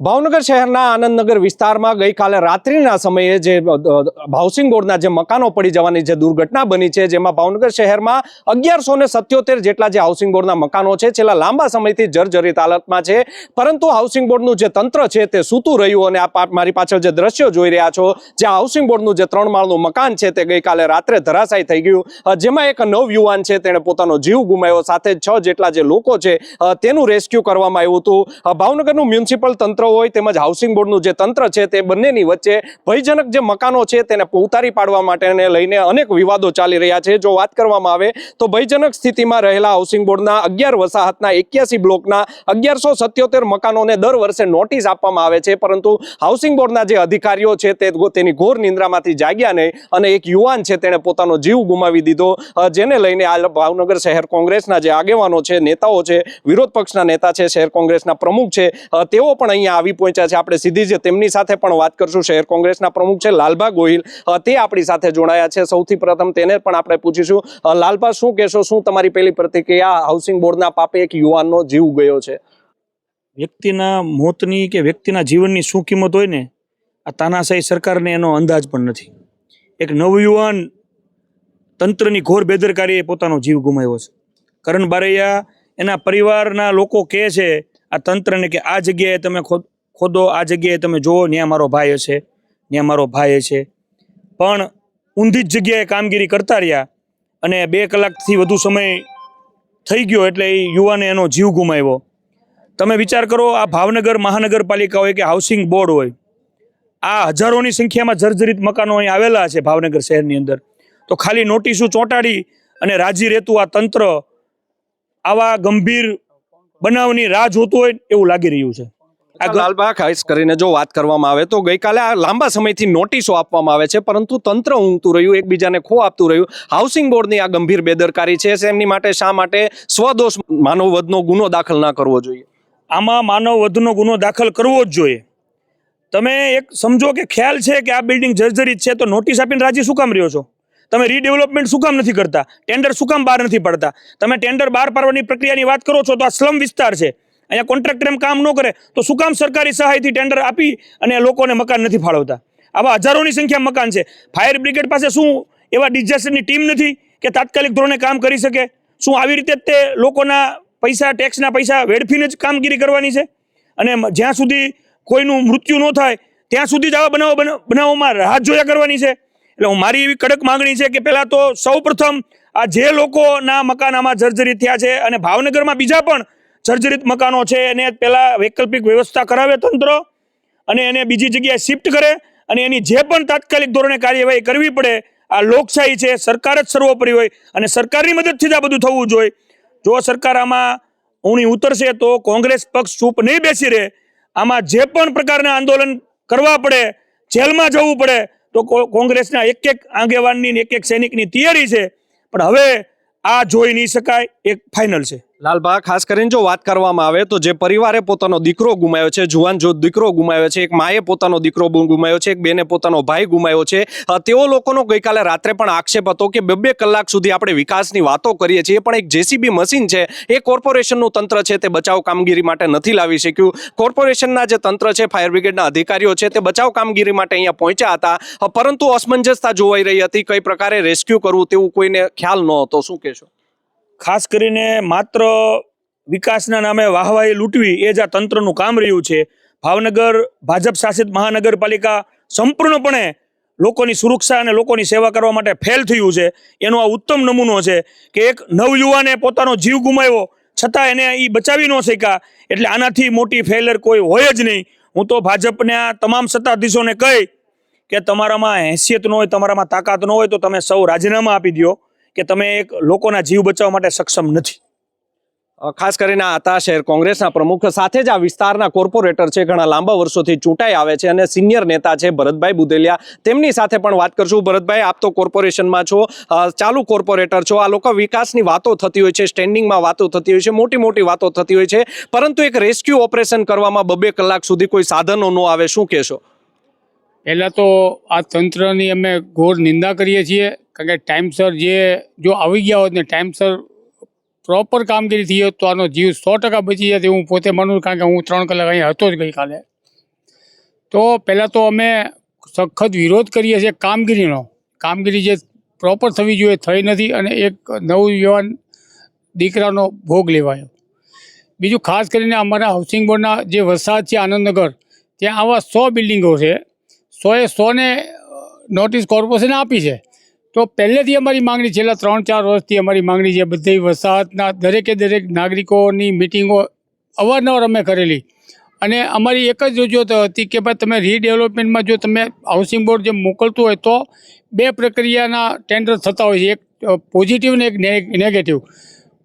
ભાવનગર શહેરના આનંદનગર વિસ્તારમાં ગઈકાલે રાત્રિના સમયે જે હાઉસિંગ બોર્ડના જે મકાનો પડી જવાની જે દુર્ઘટના બની છે, જેમાં ભાવનગર શહેરમાં અગિયારસો ને સત્યોતેર જેટલા જે હાઉસિંગ બોર્ડના મકાનો છે, છેલ્લા લાંબા સમયથી જર્જરિત હાલતમાં છે. પરંતુ હાઉસિંગ બોર્ડનું જે તંત્ર છે, તે સૂતું રહ્યું અને આ મારી પાછળ જે દ્રશ્યો જોઈ રહ્યા છો જે હાઉસિંગ બોર્ડનું જે ત્રણ માળનું મકાન છે, તે ગઈકાલે રાત્રે ધરાશાય થઈ ગયું. જેમાં એક નવ યુવાન છે, તેણે પોતાનો જીવ ગુમાવ્યો. સાથે છ જેટલા જે લોકો છે તેનું રેસ્ક્યુ કરવામાં આવ્યું હતું. ભાવનગરનું મ્યુનિસિપલ તંત્ર હોય તેમજ હાઉસિંગ બોર્ડનું જે તંત્ર છે તે બંનેની વચ્ચે ભયજનક જે મકાનો છે તેને ઉતારી પાડવા માટેને લઈને અનેક વિવાદો ચાલી રહ્યા છે. જો વાત કરવામાં આવે તો ભયજનક સ્થિતિમાં રહેલા હાઉસિંગ બોર્ડના અગિયાર વસાહતના એક્યાસી બ્લોકના અગિયારસો સત્યોતેર મકાનોને દર વર્ષે નોટિસ આપવામાં આવે છે. પરંતુ હાઉસિંગ બોર્ડના જે અધિકારીઓ છે તે તેની ઘોર નિંદ્રામાંથી જાગ્યા નહીં અને એક યુવાન છે તેણે પોતાનો જીવ ગુમાવી દીધો. જેને લઈને આ ભાવનગર શહેર કોંગ્રેસના જે આગેવાનો છે, નેતાઓ છે, વિરોધ પક્ષના નેતા છે, શહેર કોંગ્રેસના પ્રમુખ છે તેઓ પણ અહીંયા આવી પહોંચ્યા છે. આપણે સીધી જ તેમની સાથે પણ વાત કરશું. શહેર કોંગ્રેસના પ્રમુખ છે લાલભા ગોહિલ. તે આપણી સાથે જોડાયા છે. સૌથી પ્રથમ તેને પણ આપણે પૂછીશું. લાલભા, શું કહેશો? શું તમારી પહેલી પ્રતિક્રિયા હાઉસિંગ બોર્ડના પાપે એક યુવાનનો જીવ ગયો છે? વ્યક્તિના મોતની કે વ્યક્તિના જીવનની શું કિંમત હોય ને, આ તાનાશાહી સરકારને એનો અંદાજ પણ નથી. એક નવયુવાન તંત્રની ઘોર બેદરકારીએ પોતાનો જીવ ગુમાવ્યો છે. કરણ બારૈયા એના પરિવારના લોકો કહે છે આ તંત્રને કે આ જગ્યાએ તમે ખોદો, આ જગ્યાએ તમે જુઓ ત્યાં મારો ભાઈ હશે ત્યાં મારો ભાઈ હશે. પણ ઊંધી જ જગ્યાએ કામગીરી કરતા રહ્યા અને બે કલાકથી વધુ સમય થઈ ગયો એટલે એ યુવાને એનો જીવ ગુમાવ્યો. તમે વિચાર કરો, આ ભાવનગર મહાનગરપાલિકા હોય કે હાઉસિંગ બોર્ડ હોય. આ હજારોની સંખ્યામાં જર્જરિત મકાનો અહીં આવેલા છે ભાવનગર શહેરની અંદર. તો ખાલી નોટિસો ચોંટાડી અને રાજી રહેતું આ તંત્ર આવા ગંભીર બનાવની રાહ જોતું હોય એવું લાગી રહ્યું છે. આ લાલબા ખાસ કરીને જો વાત કરવામાં આવે તો ગઈકાલે આ લાંબા સમયથી નોટિસો આપવામાં આવે છે પરંતુ તંત્ર ઊંઘતું રહ્યું એકબીજાને ખો આપતું રહ્યું. હાઉસિંગ બોર્ડની આ ગંભીર બેદરકારી છે એમની માટે શા માટે સ્વદોષ માનવ વધનો ગુનો દાખલ ના કરવો જોઈએ? આમાં માનવ વધુનો ગુનો દાખલ કરવો જ જોઈએ. તમે એક સમજો કે ખ્યાલ છે કે આ બિલ્ડિંગ જર્જરિત છે તો નોટિસ આપીને રાજી શું કામ રહ્યો છો? તમે રીડેવલપમેન્ટ શું કામ નથી કરતા? ટેન્ડર શું કામ બહાર નથી પડતા? તમે ટેન્ડર બહાર પાડવાની પ્રક્રિયાની વાત કરો છો તો આ સ્લમ વિસ્તાર છે. અહીંયા કોન્ટ્રાક્ટર એમ કામ ન કરે તો શું કામ સરકારી સહાયથી ટેન્ડર આપી અને લોકોને મકાન નથી ફાળવતા? આવા હજારોની સંખ્યા મકાન છે. ફાયર બ્રિગેડ પાસે શું એવા ડિઝાસ્ટરની ટીમ નથી કે તાત્કાલિક ધોરણે કામ કરી શકે? શું આવી રીતે તે લોકોના પૈસા ટેક્સના પૈસા વેડફીને જ કામગીરી કરવાની છે? અને જ્યાં સુધી કોઈનું મૃત્યુ ન થાય, ત્યાં સુધી જ આવા બનાવો બના- બનાવોમાં રાહત જોયા કરવાની છે? એટલે હું મારી એવી કડક માંગણી છે કે પહેલાં તો સૌ પ્રથમ આ જે લોકોના મકાન આમાં જર્જરિત થયા છે અને ભાવનગરમાં બીજા પણ જર્જરિત મકાનો છે, એને પહેલાં વૈકલ્પિક વ્યવસ્થા કરાવે તંત્ર અને એને બીજી જગ્યાએ શિફ્ટ કરે અને એની જે પણ તાત્કાલિક ધોરણે કાર્યવાહી કરવી પડે, આ લોકશાહી છે, સરકાર જ સર્વોપરી હોય અને સરકારની મદદથી જ આ બધું થવું જોઈએ. જો સરકાર આમાં ઊણી ઉતરશે તો કોંગ્રેસ પક્ષ ચૂપ નહીં બેસી રહે. આમાં જે પણ પ્રકારના આંદોલન કરવા પડે, જેલમાં જવું પડે તો કોંગ્રેસના એક એક આગેવાનની એક એક સૈનિકની તૈયારી છે. પણ હવે આ જોઈ નહીં શકાય, એક ફાઇનલ છે. લાલભા, ખાસ કરીને જો વાત કરવામાં આવે તો જે પરિવારે પોતાનો દીકરો ગુમાવ્યો છે, જુવાન જો દીકરો ગુમાવ્યો છે, એક માએ પોતાનો દીકરો ગુમાવ્યો છે, એક બેને પોતાનો ભાઈ ગુમાવ્યો છે તેઓ લોકોનો ગઈકાલે રાત્રે પણ આક્ષેપ હતો કે બે બે કલાક સુધી આપણે વિકાસની વાતો કરીએ છીએ, પણ એક જેસીબી મશીન છે, એ કોર્પોરેશનનું તંત્ર છે, તે બચાવ કામગીરી માટે નથી લાવી શક્યું. કોર્પોરેશનના જે તંત્ર છે, ફાયર બ્રિગેડના અધિકારીઓ છે, તે બચાવ કામગીરી માટે અહીંયા પહોંચ્યા હતા પરંતુ અસમંજસતા જોવાઈ રહી હતી, કઈ પ્રકારે રેસ્ક્યુ કરવું તેવું કોઈને ખ્યાલ નહોતો. શું કહેશો? ખાસ કરીને માત્ર વિકાસના નામે વાહવાહી લૂંટવી એ જ આ તંત્રનું કામ રહ્યું છે. ભાવનગર ભાજપ શાસિત મહાનગરપાલિકા સંપૂર્ણપણે લોકોની સુરક્ષા અને લોકોની સેવા કરવા માટે ફેલ થયું છે. એનો આ ઉત્તમ નમૂનો છે કે એક નવયુવાને પોતાનો જીવ ગુમાવ્યો, છતાં એને એ બચાવી ન શક્યા. એટલે આનાથી મોટી ફેલર કોઈ હોય જ નહીં. હું તો ભાજપના તમામ સત્તાધીશોને કહી કે તમારામાં હેસિયત ન હોય, તમારામાં તાકાત ન હોય તો તમે સૌ રાજીનામા આપી દો કે તમે એક લોકોના જીવ બચાવવા માટે સક્ષમ નથી. ખાસ કરીને આતા શહેર કોંગ્રેસના પ્રમુખ સાથે જ આ વિસ્તારના કોર્પોરેટર છે, ઘણા લાંબા વર્ષોથી ચૂંટાઈ આવે છે અને સિનિયર નેતા છે ભરતભાઈ બુદેલિયા. તેમની સાથે પણ વાત કરશું. ભરતભાઈ, આપ તો કોર્પોરેશનમાં છો ચાલુ કોર્પોરેટર છો. આ લોકો વિકાસની વાતો થતી હોય છે, સ્ટેન્ડિંગમાં વાતો થતી હોય છે મોટી મોટી વાતો થતી હોય છે. પરંતુ એક રેસ્ક્યુ ઓપરેશન કરવામાં બબે કલાક સુધી કોઈ સાધનો ન આવે. શું કહેશો? પહેલાં તો આ તંત્રની અમે ઘોર નિંદા કરીએ છીએ, કારણ કે ટાઈમસર જે, જો આવી ગયા હોત ને ટાઈમસર પ્રોપર કામગીરી થઈ હોત તો આનો જીવ સો ટકા બચી જાય હું પોતે માનું, કારણ કે હું ત્રણ કલાક અહીંયા હતો જ ગઈકાલે તો પહેલાં તો અમે સખત વિરોધ કરીએ છીએ કામગીરીનો. કામગીરી જે પ્રોપર થવી જોઈએ, થઈ નથી અને એક નવયુવાન દીકરાનો ભોગ લેવાયો. બીજું ખાસ કરીને અમારા હાઉસિંગ બોર્ડના જે વસાહત છે આનંદનગર, ત્યાં આવા સો બિલ્ડિંગો છે. સોએ સોને નોટિસ કોર્પોરેશન આપી છે. તો પહેલેથી અમારી માંગણી, છેલ્લા ત્રણ, ચાર વર્ષથી અમારી માંગણી છે બધી વસાહતના દરેકે દરેક નાગરિકોની મિટિંગો અવારનવાર અમે કરેલી. અને અમારી એક જ રજૂઆત હતી કે ભાઈ તમે રીડેવલપમેન્ટમાં જો તમે હાઉસિંગ બોર્ડ જે મોકલતું હોય તો બે પ્રક્રિયાના ટેન્ડર થતા હોય છે. એક પોઝિટિવ ને એક નેગેટિવ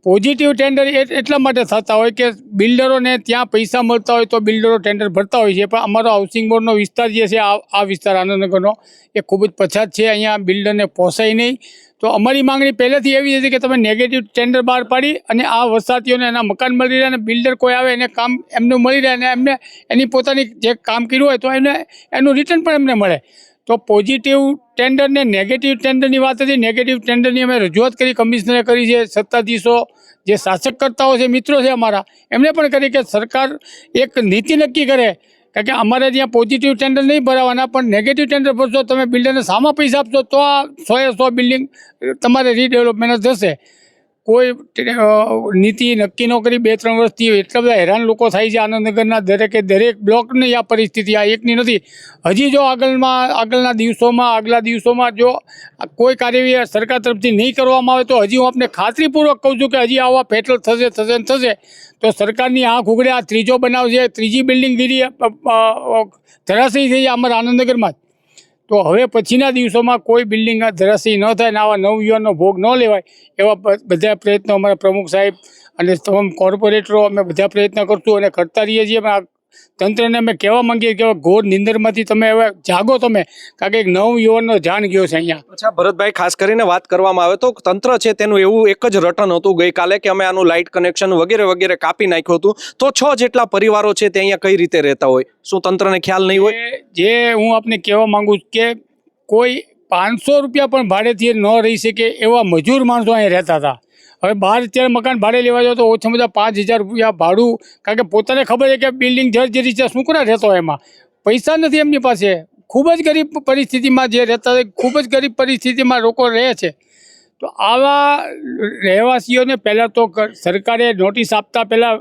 પોઝિટિવ ટેન્ડર એટલા માટે થતા હોય કે બિલ્ડરોને ત્યાં પૈસા મળતા હોય તો બિલ્ડરો ટેન્ડર ભરતા હોય છે. પણ અમારો હાઉસિંગ બોર્ડનો વિસ્તાર જે છે, આ વિસ્તાર આનંદનગરનો, એ ખૂબ જ પછાત છે. અહીંયા બિલ્ડરને પોસાય નહીં. તો અમારી માંગણી પહેલેથી એવી હતી કે તમે નેગેટિવ ટેન્ડર બહાર પાડી અને આ વસાતીઓને એના મકાન મળી રહે અને બિલ્ડર કોઈ આવે એને કામ એમનું મળી રહે અને એમને એની પોતાની જે કામ કર્યું હોય તો એને એનું રિટર્ન પણ એમને મળે. તો પોઝિટિવ ટેન્ડર ને નેગેટિવ ટેન્ડરની વાત હતી. નેગેટિવ ટેન્ડરની અમે રજૂઆત કરી, કમિશનરે કરી છે, સત્તાધીશો જે શાસક કરતાઓ છે, મિત્રો છે અમારા એમણે પણ કરી કે સરકાર એક નીતિ નક્કી કરે. કારણ કે અમારે ત્યાં પોઝિટિવ ટેન્ડર નહીં ભરાવાના, પણ નેગેટિવ ટેન્ડર ભરશો, તમે બિલ્ડરને સામા પૈસા આપશો, તો આ સોએ સો બિલ્ડિંગ તમારે રીડેવલપમેન્ટ જશે કોઈ નીતિ નક્કી ન કરી બે, ત્રણ વર્ષથી એટલા બધા હેરાન લોકો થાય છે આનંદનગરના દરેકે દરેક બ્લોકની આ પરિસ્થિતિ આ એકની નથી. હજી જો આગળમાં, આગળના દિવસોમાં, આગલા દિવસોમાં જો કોઈ કાર્યવાહી સરકાર તરફથી નહીં કરવામાં આવે તો હજી હું આપને ખાતરીપૂર્વક કહું છું કે હજી આવા ફેટલ થશે થશે ને થશે. તો સરકારની આંખ ઉગડે આ ત્રીજો બનાવ છે, ત્રીજી બિલ્ડિંગ ગીરી ધરાશયી થઈ અમારા આનંદનગરમાં તો હવે પછીના દિવસોમાં કોઈ બિલ્ડિંગ આ ધરાશયી ન થાય ને આવા નવયુવાનનો ભોગ ન લેવાય એવા બધા પ્રયત્નો અમારા પ્રમુખ સાહેબ અને તમામ કોર્પોરેટરો અમે બધા પ્રયત્ન કરશું અને કરતા રહીએ છીએ. પણ આ તંત્રને અમે કહેવા માંગીએ કે ઘોર નિંદરમાંથી તમે હવે જાગો તમે કારણ કે એક નવયુવાનનો જાન ગયો છે અહીંયા. અચ્છા ભરતભાઈ ખાસ કરીને વાત કરવામાં આવે તો તંત્ર છે તેનું એવું એક જ રટન હતું ગઈકાલે કે અમે આનું લાઇટ કનેક્શન વગેરે વગેરે કાપી નાખ્યું હતું. તો છ જેટલા પરિવારો છે તે અહીંયા કઈ રીતે રહેતા હોય? શું તંત્રને ખ્યાલ નહીં હોય? જે હું આપને કહેવા માંગુ છું કે કોઈ પાંચસો રૂપિયા પણ ભાડેથી ન રહી શકે એવા મજૂર માણસો અહીંયા રહેતા હતા. હવે બહાર અત્યારે મકાન ભાડે લેવા જાઓ તો ઓછામાં ઓછા પાંચ હજાર રૂપિયા ભાડું. કારણ કે પોતાને ખબર છે કે બિલ્ડિંગ જર્જરી છે, શું કરે રહેતો એમાં? પૈસા નથી એમની પાસે. ખૂબ જ ગરીબ પરિસ્થિતિમાં જે રહેતા ખૂબ જ ગરીબ પરિસ્થિતિમાં લોકો રહે છે. તો આવા રહેવાસીઓને પહેલાં તો સરકારે નોટિસ આપતા પહેલાં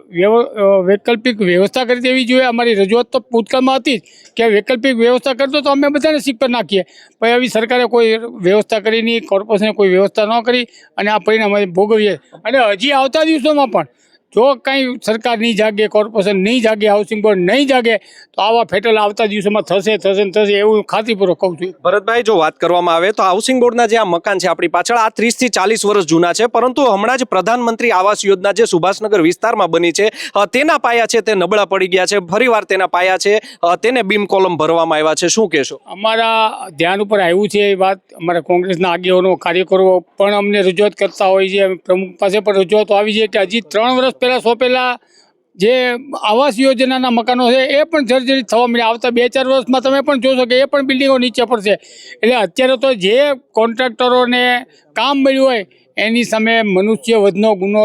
વૈકલ્પિક વ્યવસ્થા કરી દેવી જોઈએ. અમારી રજૂઆત તો ભૂતકાળમાં હતી જ કે વૈકલ્પિક વ્યવસ્થા કરતો તો અમે બધાને સીટ પર નાખીએ. પણ આવી સરકારે કોઈ વ્યવસ્થા કરી નહીં, કોર્પોરેશને કોઈ વ્યવસ્થા ન કરી અને આ પરિણામ ભોગવીએ. અને હજી આવતા દિવસોમાં પણ જો કાંઈ સરકાર નહીં જાગે કોર્પોરેશન નહીં જાગે હાઉસિંગ બોર્ડ નહીં જાગે તો આવા ફેટલ આવતા દિવસોમાં થશે થશે ને થશે એવું ખાતરીપૂર્વક કહું છું. ભરતભાઈ જો વાત કરવામાં આવે તો હાઉસિંગ બોર્ડના જે આ મકાન છે આપણી પાછળ આ ત્રીસથી ચાલીસ વર્ષ જૂના છે પરંતુ હમણાં જ પ્રધાનમંત્રી આવાસ યોજના જે સુભાષનગર વિસ્તારમાં બની છે તેના પાયા છે તે નબળા પડી ગયા છે ફરીવાર તેના પાયા છે તેને બીમ કોલમ ભરવામાં આવ્યા છે શું કહેશો? અમારા ધ્યાન ઉપર આવ્યું છે એ વાત અમારા કોંગ્રેસના આગેવાનો કાર્યકરો પણ અમને રજૂઆત કરતા હોય છે પ્રમુખ પાસે પણ રજૂઆતો આવી છે કે હજી ત્રણ વર્ષ પહેલાં સોંપેલા જે આવાસ યોજનાના મકાનો છે, એ પણ જર્જરિત થવા મળ્યા આવતા બે ચાર વર્ષમાં તમે પણ જોશો કે એ પણ બિલ્ડિંગો નીચે પડશે. એટલે અત્યારે તો જે કોન્ટ્રાક્ટરોને કામ મળ્યું હોય એની સામે મનુષ્ય વધનો ગુનો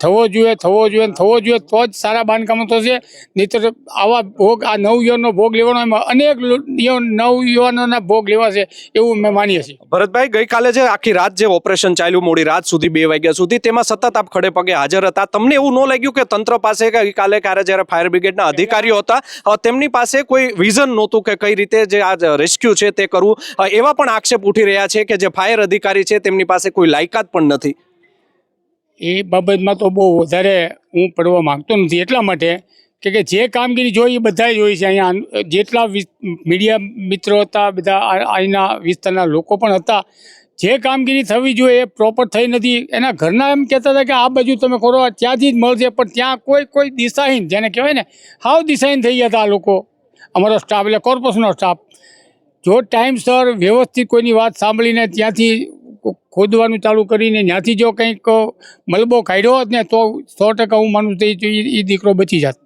થવો જોઈએ થવો જોઈએ થવો જોઈએ, તો જ સારા બાંધકામો થશે. નહીંતર આવા ભોગ, આ નવયુવાનનો ભોગ લેવાનો એમાં અનેક નવયુવાનોના ભોગ લેવાશે એવું મેં માનીએ છીએ. ભરતભાઈ, ગઈકાલે જે આખી રાત જે ઓપરેશન ચાલ્યું, મોડી રાત સુધી બે વાગ્યા સુધી, તેમાં સતત આપ ખડે પગે હાજર હતા. તમને એવું ન લાગ્યું કે તંત્ર પાસે ગઈકાલે ક્યારે જ્યારે ફાયર બ્રિગેડના અધિકારીઓ હતા તેમની પાસે કોઈ વિઝન નહોતું કે કઈ રીતે જે આ રેસ્ક્યુ છે તે કરવું? એવા પણ આક્ષેપ ઉઠી રહ્યા છે કે જે ફાયર અધિકારી છે, તેમની પાસે કોઈ લાયકાત પણ નથી. એ બાબતમાં તો બહુ વધારે હું પડવા માંગતો નથી એટલા માટે કે કે જે કામગીરી જોઈ એ બધાએ જોઈ છે. અહીંયા જેટલા મીડિયા મિત્રો હતા, બધા અહીંના વિસ્તારના લોકો પણ હતા. જે કામગીરી થવી જોઈએ એ પ્રોપર થઈ નથી. એના ઘરના એમ કહેતા હતા કે આ બાજુ તમે કરો ત્યાંથી જ મળશે, પણ ત્યાં કોઈ કોઈ દિશાહીન, જેને કહેવાય ને, હાવ દિશાહીન થઈ ગયા હતા આ લોકો. અમારો સ્ટાફ એટલે કોર્પોરેશનનો સ્ટાફ જો ટાઈમસર વ્યવસ્થિત કોઈની વાત સાંભળીને ત્યાંથી ખોદવાનું ચાલુ કરીને ત્યાંથી જો કંઈક મલબો કાઢ્યો હોત ને તો સો ટકા હું માનું છું કે એ દીકરો બચી જાત.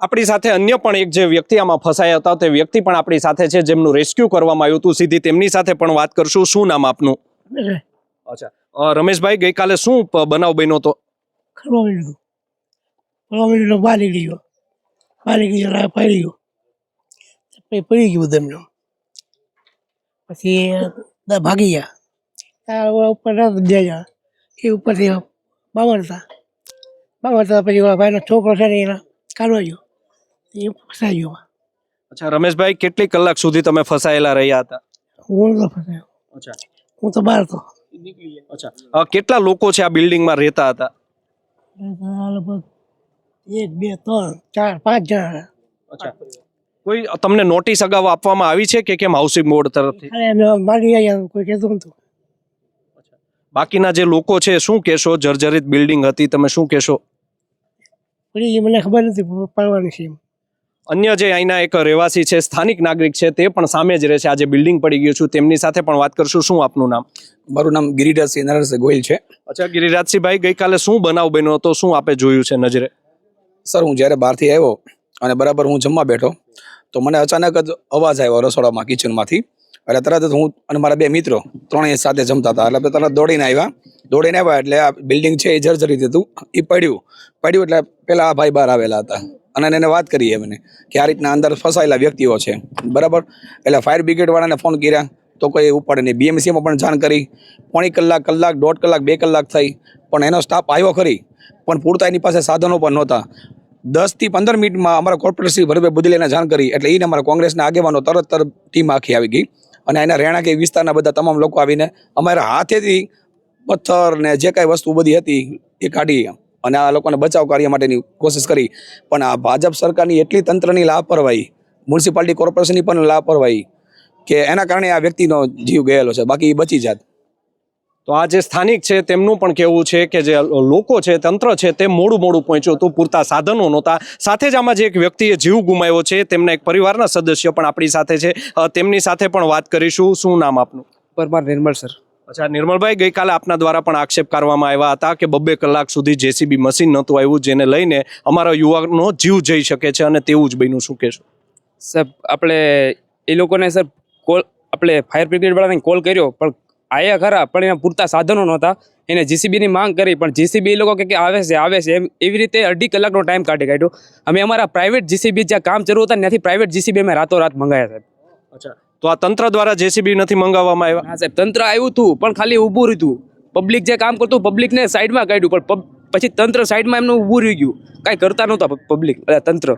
આપણી સાથે અન્ય પણ એક જે વ્યક્તિ આમાં ફસાયા હતા તે વ્યક્તિ પણ આપણી સાથે છે જેમનું રેસ્ક્યુ કરવામાં આવ્યું હતું. સીધી તેમની સાથે પણ વાત કરશું. શું નામ આપનું? અચ્છા. રમેશભાઈ ગઈકાલે શું બનાવ બન્યો હતો? બાલી ગયો. બાલી ગયો એટલે ગયો. પછી પડી ગયું બધું એમનું. પછી ભાગી ગયા. તાર ઉપર હતા બે એ ઉપરથી બાવરતા બાવરતા હતા પછી ઓલા ભાઈનો છોકરો છે ને એના કાઢવા ગયો. એ ફસાઈ ગયો અચ્છા રમેશભાઈ કેટલી કલાક સુધી તમે ફસાયેલા રહ્યા હતા? હું તો ફસાયો. અચ્છા. હું તો બહાર હતો. અચ્છા. કેટલા લોકો છે આ બિલ્ડિંગમાં રહેતા હતા? લગભગ એક બે ત્રણ ચાર પાંચ જણા અચ્છા. કોઈ તમને નોટિસ અગાઉ આપવામાં આવી છે કે કેમ હાઉસિંગ બોર્ડ તરફથી? મારી કોઈ કહેતું નતું બાકીના જે લોકો છે શું કહેશો? જર્જરિત બિલ્ડિંગ હતી તમે શું કહેશો? એ મને ખબર નથી પડવાની છે અન્ય જે અહીંના એક રહેવાસી છે સ્થાનિક નાગરિક છે તે પણ સામે જ રહે છે. આજે બિલ્ડિંગ પડી ગયું છું તેમની સાથે પણ વાત કરશું. શું આપનું નામ? મારું નામ ગિરિરાજસિંહ નરસિંહ ગોહિલ છે. અચ્છા ગિરિરાજસિંહભાઈ ગઈકાલે શું બનાવ બન્યો હતો? શું આપે જોયું છે નજરે? સર હું જ્યારે બહારથી આવ્યો અને બરાબર હું જમવા બેઠો તો મને અચાનક જ અવાજ આવ્યો રસોડામાં કિચનમાંથી એટલે તરત જ હું અને મારા બે મિત્રો ત્રણેય સાથે જમતા હતા. એટલે તરત દોડીને આવ્યા. દોડીને આવ્યા એટલે આ બિલ્ડિંગ છે એ જર્જરિત હતું. એ પડ્યું. પડ્યું એટલે પેલા આ ભાઈ બહાર આવેલા હતા. અને એને વાત કરી એમને કે આ રીતના અંદર ફસાયેલા વ્યક્તિઓ છે. બરાબર? એટલે ફાયર બ્રિગેડવાળાને ફોન કર્યા. તો કોઈ ઉપાડે નહીં. બીએમસીમાં પણ જાણ કરી. પોણી કલાક કલાક, દોઢ કલાક, બે કલાક થઈ. પણ એનો સ્ટાફ આવ્યો ખરી. પણ પૂરતા એની પાસે સાધનો પણ નહોતા. દસથી પંદર મિનિટમાં અમારા કોર્પોરેટર શ્રી ભરતભાઈ બુદલેને જાણ કરી. એટલે એને અમારા કોંગ્રેસના આગેવાનો તરત તરત ટીમ આખી આવી ગઈ. અને એના રહેણાંકી વિસ્તારના બધા તમામ લોકો આવીને અમારા હાથેથી પથ્થર ને જે કાંઈ વસ્તુ બધી હતી એ કાઢી અને આ લોકોને બચાવ કાર્ય માટેની કોશિશ કરી. પણ આ ભાજપ સરકારની એટલી તંત્રની લાપરવાહી, મ્યુનિસિપાલિટી કોર્પોરેશનની પણ લાપરવાહી કે એના કારણે આ વ્યક્તિનો જીવ ગયેલો છે. બાકી એ બચી જાત. તો આ જે સ્થાનિક છે તેમનું પણ કહેવું છે કે જે લોકો છે તંત્ર છે તે મોડું મોડું પહોંચ્યું હતું પૂરતા સાધનો નહોતા. સાથે જ આમાં જે એક વ્યક્તિએ જીવ ગુમાવ્યો છે તેમના એક પરિવારના સદસ્ય પણ આપણી સાથે છે. તેમની સાથે પણ વાત કરીશું. શું નામ આપનું? પરમાર નિર્મળ સર. અચ્છા નિર્મલભાઈ ગઈકાલે આપના દ્વારા પણ આક્ષેપ કરવામાં આવ્યા હતા કે બબ્બે કલાક સુધી જેસીબી મશીન નહોતું આવ્યું જેને લઈને અમારા યુવાનો જીવ જઈ શકે છે અને તેવું જ બન્યું. શું કહેશો? સાહેબ આપણે એ લોકોને સર કોલ આપણે ફાયર બ્રિગેડવાળાને કોલ કર્યો પણ આયા ખરા પણ એના પૂરતા સાધનો નહોતા. એને જીસીબીની માંગ કરી પણ જીસીબી લોકો કે કે આવે છે આવે છે એમ એવી રીતે અઢી કલાકનો ટાઈમ કાઢી કાઢ્યો. અમે અમારા પ્રાઇવેટ જીસીબી જ્યાં કામ ચાલુ હતા ત્યાંથી પ્રાઇવેટ જીસીબી અમે રાતોરાત મંગાયા સાહેબ. અચ્છા. તો આ તંત્ર દ્વારા જેસીબી નથી મંગાવવામાં આવ્યા? હા સાહેબ તંત્ર આવ્યું હતું પણ ખાલી ઊભું રહ્યું. પબ્લિક જે કામ કરતું પબ્લિકને સાઈડમાં કાઢ્યું પણ પછી તંત્ર સાઈડમાં એમનું ઊભું રહી ગયું કાંઈ કરતા નહોતા પબ્લિક તંત્ર.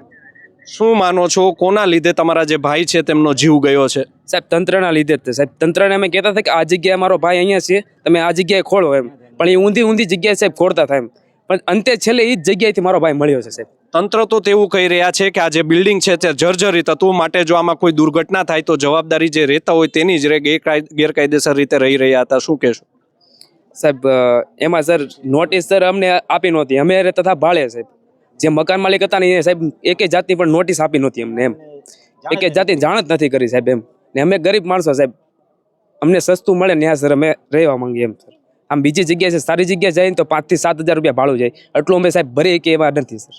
શું માનો છો? કોના લીધે તમારા જે ભાઈ છે તેમનો જીવ ગયો છે? સાહેબ તંત્રના લીધે જ સાહેબ તંત્રને અમે કહેતા હતા કે આ જગ્યાએ મારો ભાઈ અહીંયા છે તમે આ જગ્યાએ ખોળો એમ. પણ એ ઊંધી ઊંધી જગ્યાએ સાહેબ ખોળતા થાય એમ. પણ અંતે છેલ્લે એ જ જગ્યાએથી મારો ભાઈ મળ્યો છે સાહેબ. તંત્ર તો તેવું કહી રહ્યા છે કે આ જે બિલ્ડિંગ છે તે જર્જરિત હતું. માટે જો આમાં કોઈ દુર્ઘટના થાય તો જવાબદારી જે રહેતા હોય તેની જ ગેરકાયદેસર રીતે રહી રહ્યા હતા. શું કહેશો? સાહેબ એમાં સર નોટિસ સર અમને આપી નહોતી. અમે હતા ભાડે સાહેબ. જે મકાન માલિક હતા ને એ સાહેબ એકે જાતની પણ નોટિસ આપી નહોતી અમને એમ. એકે જાતની જાણ જ નથી કરી સાહેબ એમ. ને અમે ગરીબ માણસો સાહેબ. અમને સસ્તું મળે ને સર અમે રહેવા માંગીએ એમ સર. આમ બીજી જગ્યાએ છે સારી જગ્યાએ જઈએ ને તો પાંચથી સાત હજાર રૂપિયા ભાડું જાય. એટલું અમે સાહેબ ભરીએ કે એવા નથી સર.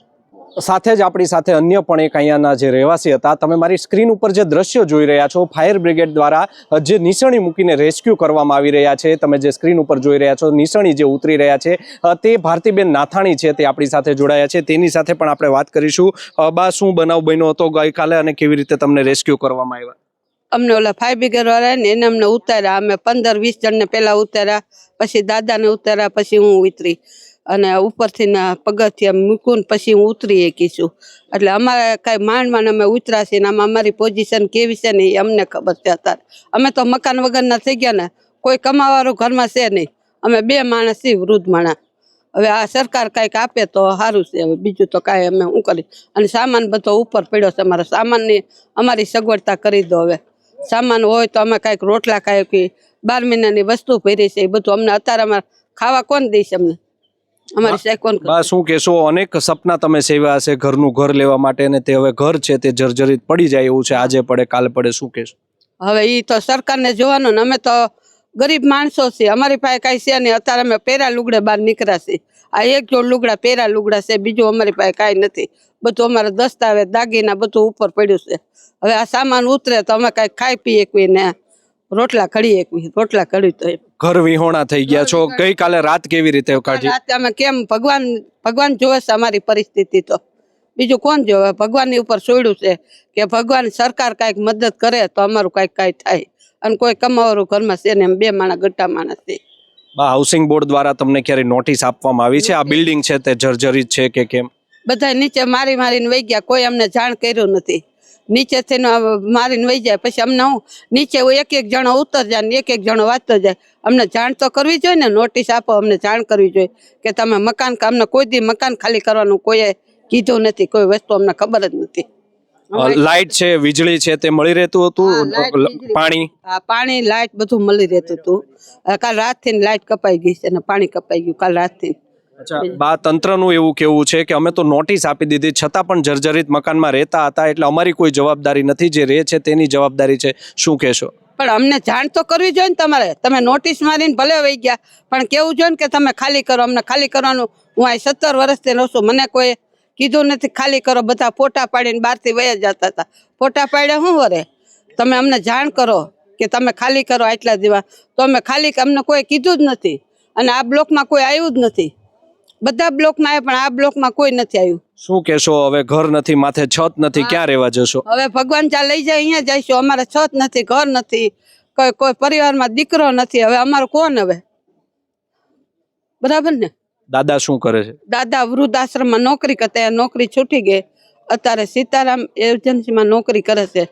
સાથે જ આપણી સાથે અન્ય પણ એક અહીંયાના જે રહેવાસી હતા, તમે મારી સ્ક્રીન ઉપર જે દ્રશ્યો જોઈ રહ્યા છો, ફાયર બ્રિગેડ દ્વારા જે નિસણી મૂકીને રેસ્ક્યુ કરવામાં આવી રહ્યા છે, તમે જે સ્ક્રીન ઉપર જોઈ રહ્યા છો નિસણી જે ઉતરી રહ્યા છે તે ભારતીબેન નાથાણી છે, તે આપણી સાથે જોડાયા છે, તેની સાથે પણ આપણે વાત કરીશું. બા, શું બનાવ બન્યો હતો ગઈકાલે અને કેવી રીતે તમને રેસ્ક્યુ કરવામાં આવ્યા? અમને ઓલા ફાયર બ્રિગેડ વાળા ને એને અમને ઉતાર્યા, અમે પંદર વીસ જણને પહેલાં ઉતાર્યા, પછી દાદાને ઉતાર્યા, પછી હું ઉતરી. અને ઉપરથી પગથિયા મૂકું પછી હું ઉતરી શકીશું એટલે અમારે કાંઈ માંડ માંડ અમે ઉતર્યા ને આમાં અમારી પોઝિશન કેવી છે ને એ અમને ખબર છે અત્યારે. અમે તો મકાન વગરના થઈ ગયા ને, કોઈ કમાવાળું ઘરમાં છે નહીં. અમે બે માણસ છીએ વૃદ્ધ માણસ. હવે આ સરકાર કાંઈક આપે તો સારું છે, હવે બીજું તો કાંઈ અમે શું કરી અને સામાન બધો ઉપર પડ્યો છે, અમારા સામાનની અમારી સગવડતા કરી દો હવે. સામાન હોય તો અમે કાંઈક રોટલા કાંઈક બાર મહિનાની વસ્તુ ભરી છે, એ બધું અમને અત્યારે અમારે ખાવા કોણ દઈશ અમને? અમારી સાહેબ બસ શું કહેશો? અનેક સપના તમે સેવ્યા હશે ઘરનું ઘર લેવા માટે અને તે હવે ઘર છે તે જર્જરિત પડી જાય એવું છે. આજે પડે કાલે પડે શું કહેશો? હવે એ તો સરકારને જોવાનું ને અમે તો ગરીબ માણસો છીએ. અમારી પાસે કાંઈ છે નહીં. અત્યારે અમે પેરા લુગડા બહાર નીકળ્યા છીએ. આ એક જોડ લુગડા પેરા લુગડા છે બીજું અમારી પાસે કાંઈ નથી. બધું અમારે દસ્તાવેજ દાગીના બધું ઉપર પડ્યું છે. હવે આ સામાન ઉતરે તો અમે કાંઈ ખાઈ પીએ એકવી ને રોટલા ઘડી કોઈ રોટલા ઘડી તો ઘર વિહોણા થઈ ગયા છો. ગઈકાલે રાત કેવી રીતે કાઢી? રાતે અમે કેમ? ભગવાન ભગવાન જોવે છે અમારી પરિસ્થિતિ તો. બીજું કોણ જોવે? ભગવાનની ઉપર છોડ્યું છે કે ભગવાન સરકાર કાંઈક મદદ કરે તો અમારું કાંઈક કાંઈ થાય. અને કોઈ કમાવાળું ઘરમાં છે ને એમ બે માણસ ગટ્ટા માણસ છે. બા હાઉસિંગ બોર્ડ દ્વારા તમને ક્યારે નોટિસ આપવામાં આવી છે? આ બિલ્ડિંગ છે તે જર્જરિત છે કે કેમ? બધા નીચે મારી મારીને વહી ગયા. કોઈ અમને જાણ કર્યું નથી. નીચેથી થઈને મારીને વહી જાય. પછી અમને હું નીચે એક એક જણો ઉતર જાય ને એક એક જણો વાંચતો જાય. અમને જાણ તો કરવી જોઈએ ને નોટિસ આપો અમને જાણ કરવી જોઈએ કે તમે મકાન અમને કોઈ દી મકાન ખાલી કરવાનું કોઈએ કીધું નથી કોઈ વસ્તુ અમને ખબર જ નથી. લાઈટ લાઇટ છે વીજળી છે તે મળી રહેતું હતું. પાણી? આ પાણી લાઇટ બધું મળી રહેતું હતું. કાલ કાલ રાતથી લાઇટ કપાઈ ગઈ છે અને પાણી કપાઈ ગયું કાલ રાતથી. અચ્છા બા તંત્રનું એવું કેવું છે કે અમે તો નોટિસ આપી દીધી છતાં પણ જર્જરિત મકાનમાં રહેતા હતા એટલે અમારી કોઈ જવાબદારી નથી. જે રહે છે તેની જવાબદારી છે. શું કહેશો? પણ અમને જાણ તો કરવી જોઈએ ને તમારે. તમે નોટિસ મારીને ભલે વહી ગયા પણ કેવું જોઈએ ને કે તમે ખાલી કરો. અમને ખાલી કરવાનું હું અહીં સત્તર વર્ષથી રહું છું. મને કોઈ કીધું નથી ખાલી કરો. બધા ફોટા પાડીને બહારથી વયા જતા હતા. ફોટા પાડ્યા શું વરે? તમે અમને જાણ કરો કે તમે ખાલી કરો આટલા દિવસ. તો અમે ખાલી અમને કોઈ કીધું જ નથી. અને આ બ્લોકમાં કોઈ આવ્યું જ નથી. બધા બ્લોકમાં આવ્યા પણ આ બ્લોકમાં કોઈ નથી આવ્યું. શું કહેશો હવે ઘર નથી માથે છત નથી ક્યાં રહેવા જશો? હવે ભગવાન જ્યાં લઈ જાય અહીંયા જઈશું. અમારે છત નથી ઘર નથી. કોઈ કોઈ પરિવારમાં દીકરો નથી. હવે અમારો કોણ હવે? બરાબર ને? દાદા શું કરે છે? દાદા વૃદ્ધાશ્રમમાં નોકરી કરતા નોકરી છૂટી ગઈ. અત્યારે સીતારામ એજન્સીમાં નોકરી કરે છે.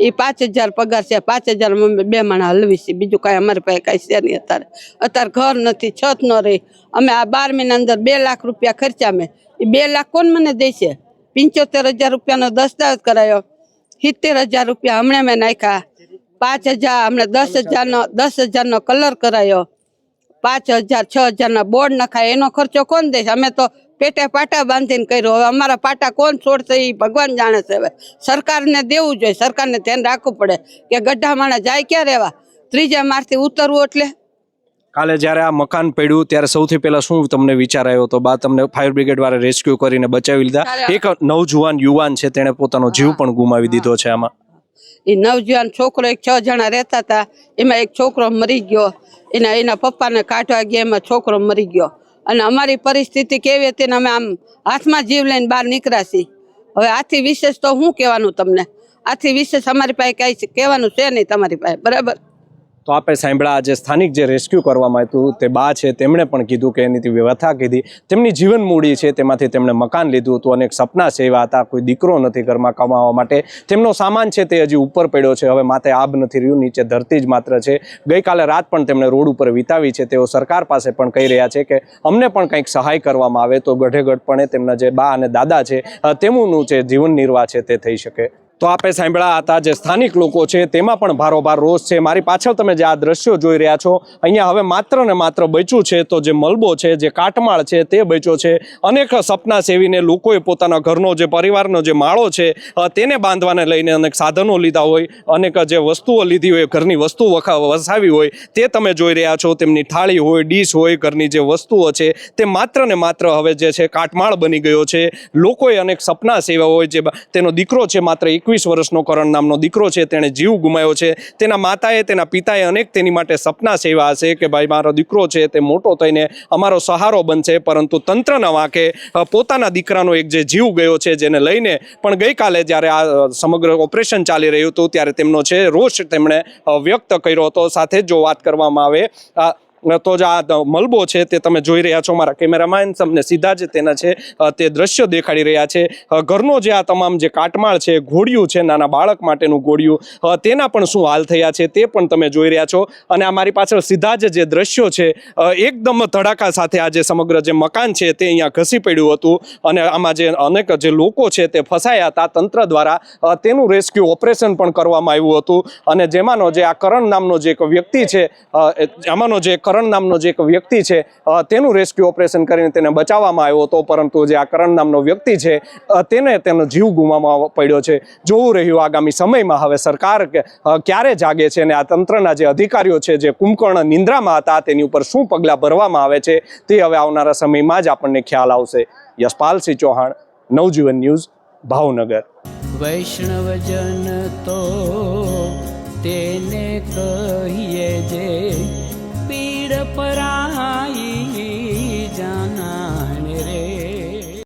એ પાંચ હજાર પગાર છે. પાંચ હજાર બે માણા હલવી છે. બીજું કાંઈ અમારી પાસે કાંઈ છે નહીં અત્યારે. અત્યારે ઘર નથી, છત ન રહી. અમે આ બાર મહિના અંદર બે લાખ રૂપિયા ખર્ચ્યા મેં એ બે લાખ કોણ મને દેશે પંચોતેર હજાર રૂપિયાનો દસ્તાવેજ કરાયો. સિત્તેર હજાર રૂપિયા હમણાં મેં નાખ્યા. પાંચ હજાર, હમણાં દસ હજારનો દસ હજારનો કલર કરાયો. પાંચ હજાર, છ હજારના બોર્ડ નખાય. એનો ખર્ચો કોણ દેશે અમે તો પેટે પાટા બાંધીને કર્યો. હવે અમારા પાટા કોણ છોડશે એ ભગવાન જાણે છે હવે. સરકારને દેવું જોઈએ. સરકારને ધ્યાન રાખવું પડે કે ગઢા માણા જાય ક્યાં રહેવા? ત્રીજા માળથી ઉતરવું એટલે? કાલે જ્યારે આ મકાન પડ્યું ત્યારે સૌથી પહેલા શું તમને વિચાર આવ્યો? તો બા તમને ફાયર બ્રિગેડ વાળા રેસ્ક્યુ કરીને બચાવી લીધા. એક નવજુવાન યુવાન છે તેણે પોતાનો જીવ પણ ગુમાવી દીધો છે આમાં. એ નવજુવાન છોકરો એક છ જણા રહેતા હતા. એમાં એક છોકરો મરી ગયો. એના એના પપ્પાને કાઢવા ગયા એમાં છોકરો મરી ગયો. અને અમારી પરિસ્થિતિ કેવી હતી ને અમે આમ હાથમાં જીવ લઈને બહાર નીકળ્યા હવે આથી વિશેષ તો શું કહેવાનું તમને? આથી વિશેષ અમારી પાસે કાંઈ કહેવાનું છે નહીં તમારી પાસે, બરાબર? તો આપણે સાંભળ્યા આજે સ્થાનિક જે રેસ્ક્યુ કરવામાં આવ્યું તે બા છે, તેમણે પણ કીધું કે એની વ્યવથા કીધી. તેમની જીવન મૂડી છે, તેમાંથી તેમણે મકાન લીધું હતું અને એક સપના છે હતા, કોઈ દીકરો નથી ઘરમાં કમાવા માટે. તેમનો સામાન છે તે હજી ઉપર પડ્યો છે, હવે માથે આબ નથી રહ્યું, નીચે ધરતી જ માત્ર છે. ગઈકાલે રાત પણ તેમણે રોડ ઉપર વિતાવી છે, તેઓ સરકાર પાસે પણ કહી રહ્યા છે કે અમને પણ કંઈક સહાય કરવામાં આવે તો ગઢેગઢપણે તેમના જે બા અને દાદા છે તેમનું જે જીવન નિર્વાહ છે તે થઈ શકે. તો આપે સાંભળ્યા હતા જે સ્થાનિક લોકો છે, તેમાં પણ ભારોભાર રોષ છે. મારી પાછળ તમે જે આ દ્રશ્યો જોઈ રહ્યા છો, અહીંયા હવે માત્ર ને માત્ર બચ્યું છે તો જે મલબો છે, જે કાટમાળ છે તે બચ્યો છે. અનેક સપના સેવીને લોકોએ પોતાના ઘરનો જે પરિવારનો જે માળો છે તેને બાંધવાને લઈને અનેક સાધનો લીધા હોય, અનેક જે વસ્તુઓ લીધી હોય, ઘરની વસ્તુ વસાવી હોય, તે તમે જોઈ રહ્યા છો. તેમની થાળી હોય, ડીશ હોય, ઘરની જે વસ્તુઓ છે, તે માત્ર ને માત્ર હવે જે છે કાટમાળ બની ગયો છે. લોકોએ અનેક સપના સેવા હોય, જે તેનો દીકરો છે માત્ર એકવીસ વર્ષનો કરણ નામનો દીકરો છે, તેણે જીવ ગુમાવ્યો છે. તેના માતાએ, તેના પિતાએ અનેક તેની માટે સપના સેવા હશે કે ભાઈ મારો દીકરો છે, તે મોટો થઈને અમારો સહારો બનશે, પરંતુ તંત્રના વાંકે પોતાના દીકરાનો એક જે જીવ ગયો છે, જેને લઈને પણ ગઈકાલે જ્યારે આ સમગ્ર ઓપરેશન ચાલી રહ્યું હતું, ત્યારે તેમનો છે રોષ તેમણે વ્યક્ત કર્યો હતો. સાથે જ વાત કરવામાં આવે તો જ આ મલબો છે તે તમે જોઈ રહ્યા છો મારા કેમેરામેન, તમને સીધા જ તેના છે તે દ્રશ્ય દેખાડી રહ્યા છે. ઘરનો જે આ તમામ જે કાટમાળ છે, ઘોડિયું છે, નાના બાળક માટેનું ઘોડિયું તેના પણ શું હાલ થયા છે તે પણ તમે જોઈ રહ્યા છો. અને આ મારી પાછળ સીધા જ જે દ્રશ્યો છે એકદમ ધડાકા સાથે આ જે સમગ્ર જે મકાન છે તે અહીંયા ઘસી પડ્યું હતું. અને આમાં જે અનેક જે લોકો છે તે ફસાયા હતા તંત્ર દ્વારા તેનું રેસ્ક્યુ ઓપરેશન પણ કરવામાં આવ્યું હતું. અને જેમાંનો જે આ કરણ નામનો જે એક વ્યક્તિ છે આમાંનો જે કરણ નામનો જે એક વ્યક્તિ છે તેનું રેસ્ક્યુ ઓપરેશન કરીને તેને બચાવવામાં આવ્યો હતો, પરંતુ જે આ કરણ નામનો વ્યક્તિ છે તેને તેનો જીવ ગુમાવવા પડ્યો છે. જોવું રહ્યું આગામી સમયમાં હવે સરકાર ક્યારે જાગે છે અને આ તંત્રના જે અધિકારીઓ છે, જે કુંભકર્ણ નિંદ્રામાં હતા, તેની ઉપર શું પગલાં ભરવામાં આવે છે, તે હવે આવનારા સમયમાં જ આપણને ખ્યાલ આવશે. યશપાલસિંહ ચૌહાણ, નવજીવન ન્યૂઝ, ભાવનગર. વૈષ્ણવજન તો તેને કહીએ જે પીડ પરા